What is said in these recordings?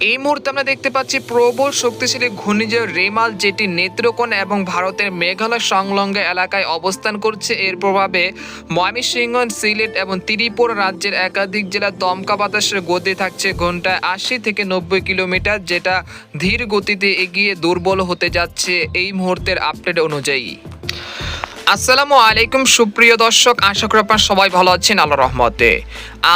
এই মুহূর্তে আমরা দেখতে পাচ্ছি প্রবল শক্তিশালী ঘূর্ণিঝড় রেমাল, যেটি নেত্রকোণ এবং ভারতের মেঘালয় সংলগ্ন এলাকায় অবস্থান করছে। এর প্রভাবে ময়মনসিংহ, সিলেট এবং ত্রিপুরা রাজ্যের একাধিক জেলা দমকা বাতাসের গতি থাকছে ঘন্টায় আশি থেকে নব্বই কিলোমিটার, যেটা ধীর গতিতে এগিয়ে দুর্বল হতে যাচ্ছে। এই মুহূর্তের আপডেট অনুযায়ী। আসসালামু আলাইকুম, সুপ্রিয় দর্শক। আশা করি আপনারা সবাই ভালো আছেন আল্লাহ রহমতে।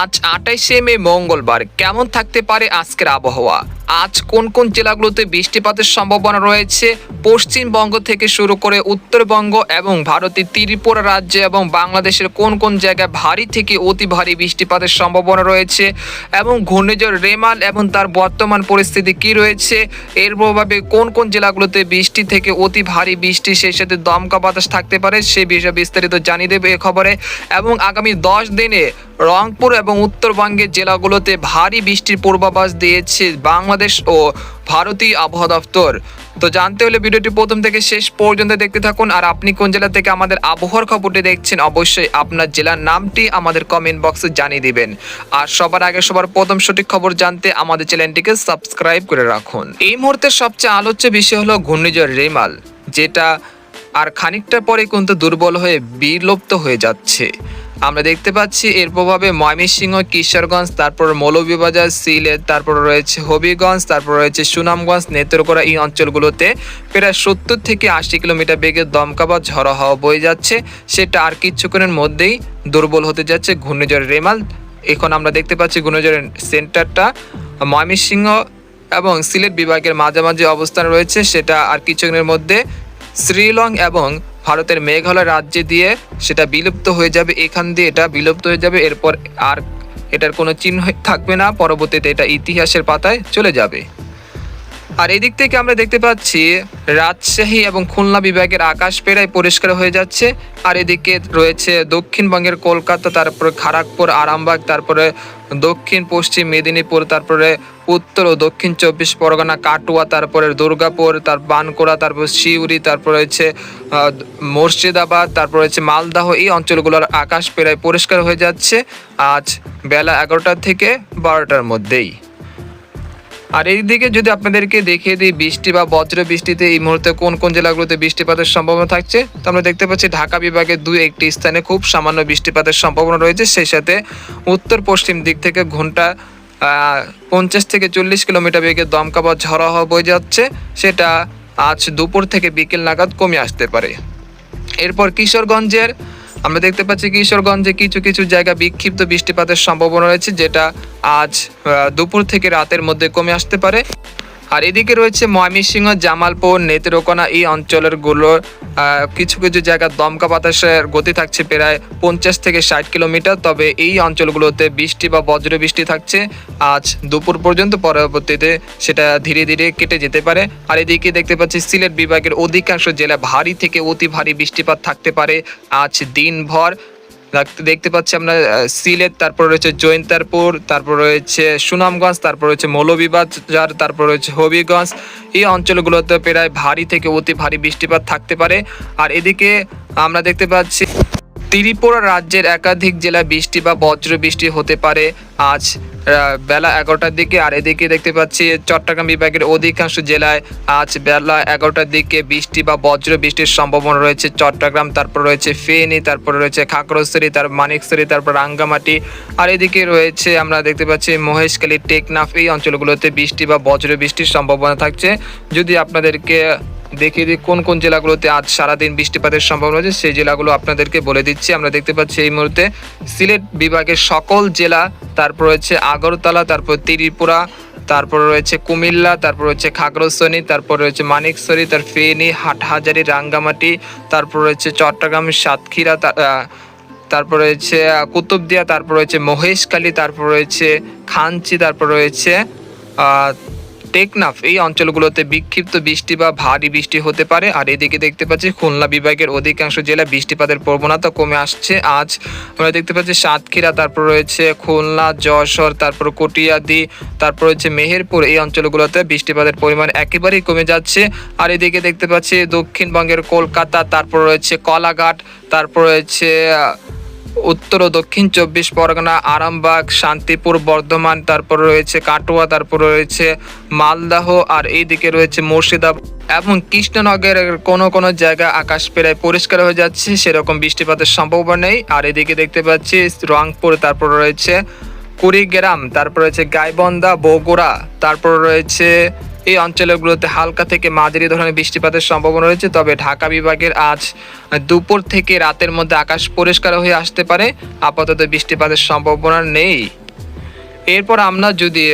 আজ আঠাইশে মে মঙ্গলবার। কেমন থাকতে পারে আজকের আবহাওয়া? আজ কোন কোন জেলাগুলোতে বৃষ্টিপাতের সম্ভাবনা রয়েছে? পশ্চিমবঙ্গ থেকে শুরু করে উত্তরবঙ্গ এবং ভারতের ত্রিপুরা রাজ্যে এবং বাংলাদেশের কোন কোন জায়গায় ভারী থেকে অতি ভারী বৃষ্টিপাতের সম্ভাবনা রয়েছে? এবং ঘূর্ণিঝড় রেমাল এবং তার বর্তমান পরিস্থিতি কি রয়েছে? এর প্রভাবে কোন কোন জেলাগুলোতে বৃষ্টি থেকে অতি ভারী বৃষ্টি সেই সাথে দমকা বাতাস থাকতে পারে, সে বিষয়ে বিস্তারিত জানিয়ে দেবে এ খবরে। এবং আগামী দশ দিনে রংপুর এবং উত্তরবঙ্গের জেলাগুলোতে ভারী বৃষ্টির পূর্বাভাস দিয়েছে বাংলাদেশ ও ভারতীয় আবহাওয়া দপ্তর। তো জানতে হলে ভিডিওটি প্রথম থেকে শেষ পর্যন্ত দেখতে থাকুন, আর আপনি কোন জেলা থেকে আমাদের আবহাওয়ার খবরটি দেখছেন অবশ্যই আপনার জেলার নামটি আমাদের কমেন্ট বক্সে জানিয়ে দিবেন। আর সবার আগে সবার প্রথম সঠিক খবর জানতে আমাদের চ্যানেলটিকে সাবস্ক্রাইব করে রাখুন। এই মুহূর্তে সবচেয়ে আলোচ্য বিষয় হলো ঘূর্ণিঝড় রেমাল, যেটা আর খানিকটা পরে কিন্তু দুর্বল হয়ে বিলুপ্ত হয়ে যাচ্ছে। আমরা দেখতে পাচ্ছি এর প্রভাবে ময়মনসিংহ, কিশোরগঞ্জ, তারপর মৌলভীবাজার, সিলেট, তারপর রয়েছে হবিগঞ্জ, তারপর রয়েছে সুনামগঞ্জ, নেত্রকোনা এই অঞ্চলগুলোতে প্রায় সত্তর থেকে আশি কিলোমিটার বেগে দমকা বা ঝড়ো হাওয়া বয়ে যাচ্ছে। সেটা আর কিছুক্ষণের মধ্যেই দুর্বল হতে যাচ্ছে ঘূর্ণিঝড় রেমাল। এখন আমরা দেখতে পাচ্ছি ঘূর্ণিঝড়ের সেন্টারটা। ময়মনসিংহ এবং সিলেট বিভাগের মাঝামাঝি অবস্থান রয়েছে। সেটা আর কিছুক্ষণের মধ্যে শ্রীলং এবং ভারতের মেঘালয় রাজ্যে দিয়ে সেটা বিলুপ্ত হয়ে যাবে, এখান দিয়ে এটা বিলুপ্ত হয়ে যাবে, এরপর আর এটার কোনো চিহ্ন থাকবে না, পরবর্তীতে এটা ইতিহাসের পাতায় চলে যাবে। আর এদিক থেকে আমরা দেখতে পাচ্ছি রাজশাহী এবং খুলনা বিভাগের আকাশ প্রায় পরিষ্কার হয়ে যাচ্ছে। আর এদিকে রয়েছে দক্ষিণবঙ্গের কলকাতা, তারপরে খড়গপুর, আরামবাগ, তারপরে দক্ষিণ, পশ্চিম মেদিনীপুর, তারপরে উত্তর ও দক্ষিণ চব্বিশ পরগনা, কাটুয়া, তারপরে দুর্গাপুর, তার বানকোড়া, তারপর শিউরি তারপর রয়েছে মুর্শিদাবাদ, তারপর রয়েছে মালদাহ। এই অঞ্চলগুলোর আকাশ প্রায় পরিষ্কার হয়ে যাচ্ছে আজ বেলা এগারোটা থেকে বারোটার মধ্যেই। আর এই দিকে যদি আপনাদেরকে দেখিয়ে দিই বৃষ্টি বা বজ্র বৃষ্টিতে এই মুহূর্তে কোন কোন জেলাগুলোতে বৃষ্টিপাতের সম্ভাবনা থাকছে, তো আমরা দেখতে পাচ্ছি ঢাকা বিভাগে দুই একটি স্থানে খুব সামান্য বৃষ্টিপাতের সম্ভাবনা রয়েছে। সেই সাথে উত্তর পশ্চিম দিক থেকে ঘণ্টা পঞ্চাশ থেকে চল্লিশ কিলোমিটার বেগে দমকা বা ঝড়া হওয়া বয়ে যাচ্ছে। সেটা আজ দুপুর থেকে বিকেল নাগাদ কমে আসতে পারে। এরপর কিশোরগঞ্জের আমরা দেখতে পাচ্ছি কিশোরগঞ্জে কিছু কিছু জায়গা বিক্ষিপ্ত বৃষ্টিপাতের সম্ভাবনা রয়েছে, যেটা আজ দুপুর থেকে রাতের মধ্যে কমে আসতে পারে। আর এদিকে রয়েছে ময়মনসিংহ জামালপুর নেত্রকোনা এই অঞ্চলের আহ, কিছু কিছু জায়গা দমকা বাতাসের গতি থাকছে প্রায় পঞ্চাশ থেকে ষাট কিলোমিটার। তবে এই অঞ্চলগুলোতে বৃষ্টি বা বজ্র বৃষ্টি থাকছে। আজ দুপুর পর্যন্ত পরবর্তীতে সেটা ধীরে ধীরে কেটে যেতে পারে। আর এদিকে দেখতে পাচ্ছি সিলেট বিভাগের অধিকাংশ জেলা ভারী থেকে অতি ভারী বৃষ্টিপাত থাকতে পারে। আজ দিনভর দেখতে পাচ্ছি আমরা সিলেট, তারপর রয়েছে জৈন্তারপুর, তারপর রয়েছে সুনামগঞ্জ, তারপর রয়েছে মৌলভীবাজার তারপর রয়েছে হবিগঞ্জ। এই অঞ্চলগুলোতে প্রায় ভারী থেকে অতি ভারী বৃষ্টিপাত থাকতে পারে। আর এদিকে আমরা দেখতে পাচ্ছি, ত্রিপুরা রাজ্যের একাধিক জেলায় বৃষ্টি বা বজ্র বৃষ্টি হতে পারে আজ। বেলা এগারোটার দিকে। আর এদিকে দেখতে পাচ্ছি চট্টগ্রাম বিভাগের অধিকাংশ জেলায় আজ বেলা এগারোটার দিকে বৃষ্টি বা বজ্র বৃষ্টির সম্ভাবনা রয়েছে। চট্টগ্রাম, তারপর রয়েছে ফেনী, তারপর রয়েছে খাগড়াছড়ি, তার মানিকছড়ি, তারপর রাঙ্গামাটি। আর এদিকে রয়েছে আমরা দেখতে পাচ্ছি মহেশখালী, টেকনাফ এই অঞ্চলগুলোতে বৃষ্টি বা বজ্র বৃষ্টির সম্ভাবনা থাকছে। যদি আপনাদেরকে দেখিয়ে দিই কোন কোন জেলাগুলোতে আজ সারাদিন বৃষ্টিপাতের সম্ভাবনা আছে সেই জেলাগুলো আপনাদেরকে বলে দিচ্ছি। আমরা দেখতে পাচ্ছি এই মুহূর্তে সিলেট বিভাগের সকল জেলা, তারপর রয়েছে আগরতলা, তারপর ত্রিপুরা, তারপর রয়েছে কুমিল্লা, তারপর রয়েছে খাগড়াছড়ি, তারপর রয়েছে মানিকছড়ি তার ফেনী, হাটহাজারি, রাঙ্গামাটি, তারপর রয়েছে চট্টগ্রাম, সাতক্ষীরা তারপর রয়েছে কুতুবদিয়া, তারপর রয়েছে মহেশখালী, তারপর রয়েছে খাঞ্চি, তারপর রয়েছে টেকনাফ। এই অঞ্চলগুলোতে বিক্ষিপ্ত বৃষ্টি বা ভারী বৃষ্টি হতে পারে। আর এদিকে দেখতে পাচ্ছি খুলনা বিভাগের অধিকাংশ জেলা বৃষ্টিপাতের প্রবণতা কমে আসছে। আজ আমরা দেখতে পাচ্ছি সাতক্ষীরা, তারপর রয়েছে খুলনা, যশোর, তারপর কটিয়াদি, তারপর রয়েছে মেহেরপুর। এই অঞ্চলগুলোতে বৃষ্টিপাতের পরিমাণ একেবারেই কমে যাচ্ছে। আর এদিকে দেখতে পাচ্ছি দক্ষিণবঙ্গের কলকাতা, তারপর রয়েছে কলাঘাট, তারপর রয়েছে উত্তর ও দক্ষিণ চব্বিশ পরগনা, আরামবাগ, শান্তিপুর, বর্ধমান, তারপর রয়েছে কাটোয়া, তারপর রয়েছে মালদাহ আর এইদিকে রয়েছে মুর্শিদাবাদ এবং কৃষ্ণনগরের কোনো কোনো জায়গা আকাশ প্রায় পরিষ্কার হয়ে যাচ্ছে, সেরকম বৃষ্টিপাতের সম্ভাবনা নেই। আর এদিকে দেখতে পাচ্ছি রংপুর, তারপর রয়েছে কুড়িগ্রাম, তারপর রয়েছে গাইবন্ধা, বগুড়া, তারপর রয়েছে এই অঞ্চলগুলোতে হালকা থেকে মাঝারি ধরনের বৃষ্টিপাতের সম্ভাবনা রয়েছে, তবে ঢাকা বিভাগের আজ দুপুর থেকে রাতের মধ্যে আকাশ পরিষ্কার হয়ে আসতে পারে। আপাতত বৃষ্টিপাতের সম্ভাবনা নেই। এরপর আমরা যদি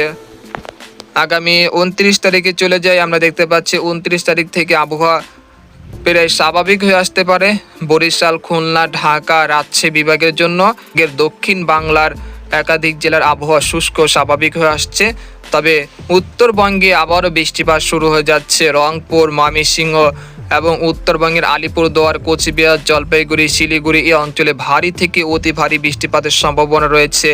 আগামী উনত্রিশ তারিখে চলে যাই, আমরা দেখতে পাচ্ছি উনত্রিশ তারিখ থেকে আবহাওয়া প্রায় স্বাভাবিক হয়ে আসতে পারে। বরিশাল, খুলনা, ঢাকা, রাজশাহী বিভাগের জন্য দক্ষিণ বাংলার একাধিক জেলার আবহাওয়া শুষ্ক, স্বাভাবিক হয়ে আসছে। তবে উত্তরবঙ্গে আবারও বৃষ্টিপাত শুরু হয়ে যাচ্ছে। রংপুর, ময়মনসিংহ এবং উত্তরবঙ্গের আলিপুরদুয়ার, কোচবিহার, জলপাইগুড়ি, শিলিগুড়ি এই অঞ্চলে ভারী থেকে অতি ভারী বৃষ্টিপাতের সম্ভাবনা রয়েছে।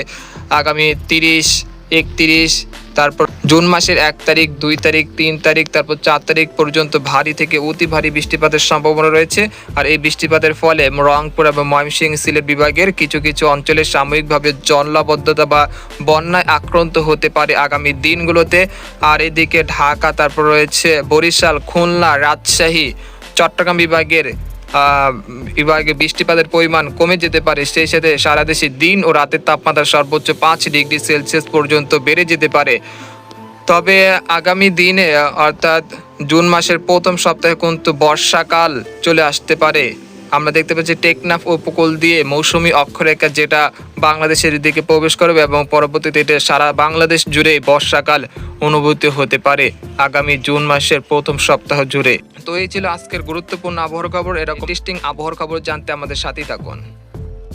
আগামী তিরিশ, একত্রিশ, তারপর জুন মাসের এক তারিখ, দুই তারিখ, তিন তারিখ, তারপর চার তারিখ পর্যন্ত ভারী থেকে অতি ভারী বৃষ্টিপাতের সম্ভাবনা রয়েছে। আর এই বৃষ্টিপাতের ফলে রংপুর এবং ময়মনসিংহ সিলেট বিভাগের কিছু কিছু অঞ্চলে সাময়িকভাবে জলাবদ্ধতা বা বন্যায় আক্রান্ত হতে পারে আগামী দিনগুলোতে। আর এদিকে ঢাকা, তারপর রয়েছে বরিশাল, খুলনা, রাজশাহী, চট্টগ্রাম বিভাগের বিভাগে বৃষ্টিপাতের পরিমাণ কমে যেতে পারে। সেই সাথে সারা দেশে দিন ও রাতের তাপমাত্রা সর্বোচ্চ পাঁচ ডিগ্রি সেলসিয়াস পর্যন্ত বেড়ে যেতে পারে। তবে আগামী দিনে, অর্থাৎ জুন মাসের প্রথম সপ্তাহে কিন্তু বর্ষাকাল চলে আসতে পারে। আমরা দেখতে পাচ্ছি টেকনাফ উপকূল দিয়ে মৌসুমী অক্ষরেখা যেটা বাংলাদেশের দিকে প্রবেশ করবে এবং পরবর্তীতে এটা সারা বাংলাদেশ জুড়ে বর্ষাকাল অনুভূতি হতে পারে আগামী জুন মাসের প্রথম সপ্তাহ জুড়ে। তো এই ছিল আজকের গুরুত্বপূর্ণ আবহাওয়ার খবর। এরকম ইন্টারেস্টিং আবহাওয়ার খবর জানতে আমাদের সাথেই থাকুন।